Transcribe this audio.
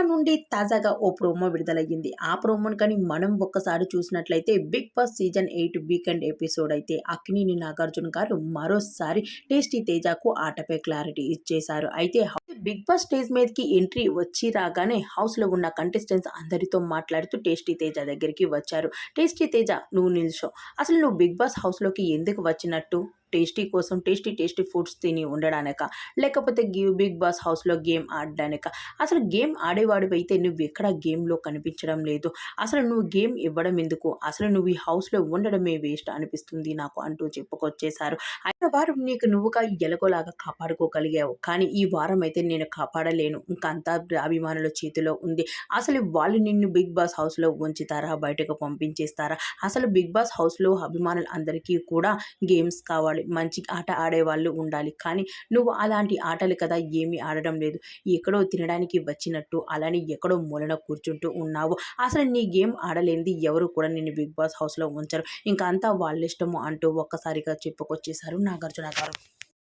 Cinema నుండి తాజాగా ఓ promo విడుదలయ్యింది. ఆ ప్రోమోని కానీ మనం ఒక్కసారి చూసినట్లయితే Bigg Boss season eight weekend episode అయితే అక్కినేని నాగార్జున గారు మరోసారి టేస్టీ తేజకు ఆటపై క్లారిటీ ఇచ్చేశారు. అయితే బిగ్ బాస్ స్టేజ్ మీదకి ఎంట్రీ వచ్చి రాగానే హౌస్లో ఉన్న కంటెస్టెంట్స్ అందరితో మాట్లాడుతూ టేస్టీ తేజ దగ్గరికి వచ్చారు. టేస్టీ తేజ నువ్వు నిల్చో. అసలు నువ్వు బిగ్ బాస్ హౌస్లోకి ఎందుకు వచ్చినట్టు? టేస్టీ కోసం టేస్టీ టేస్టీ ఫుడ్స్ తిని ఉండడానిక లేకపోతే గివ్ బిగ్ బాస్ హౌస్లో గేమ్ ఆడడానిక. అసలు గేమ్ ఆడేవాడివైతే అయితే నువ్వు ఎక్కడ గేమ్లో కనిపించడం లేదు. అసలు నువ్వు గేమ్ ఇవ్వడం ఎందుకు? అసలు నువ్వు ఈ హౌస్లో ఉండడమే వేస్ట్ అనిపిస్తుంది నాకు అంటూ చెప్పుకొచ్చేశారు. అయిన వారం నీకు నువ్వుగా ఎలగోలాగా కాపాడుకోగలిగావు. కానీ ఈ వారం అయితే నేను కాపాడలేను. ఇంకంతా అభిమానుల చేతిలో ఉంది. అసలు వాళ్ళు నిన్ను బిగ్ బాస్ హౌస్లో ఉంచుతారా? బయటకు పంపించేస్తారా? అసలు బిగ్ బాస్ హౌస్లో అభిమానులు అందరికీ కూడా గేమ్స్ కావాలి. మంచి ఆట ఆడేవాళ్ళు ఉండాలి. కానీ నువ్వు అలాంటి ఆటలు కదా ఏమీ ఆడడం లేదు. ఎక్కడో తినడానికి వచ్చినట్టు అలానే ఎక్కడో మూలన కూర్చుంటూ ఉన్నావు. అసలు నీ గేమ్ ఆడలేనిది ఎవరు కూడా నేను బిగ్ బాస్ హౌస్లో ఉంచరు. ఇంకా అంతా వాళ్ళ ఇష్టము అంటూ ఒక్కసారిగా చెప్పుకొచ్చేశారు నాగార్జున గారు.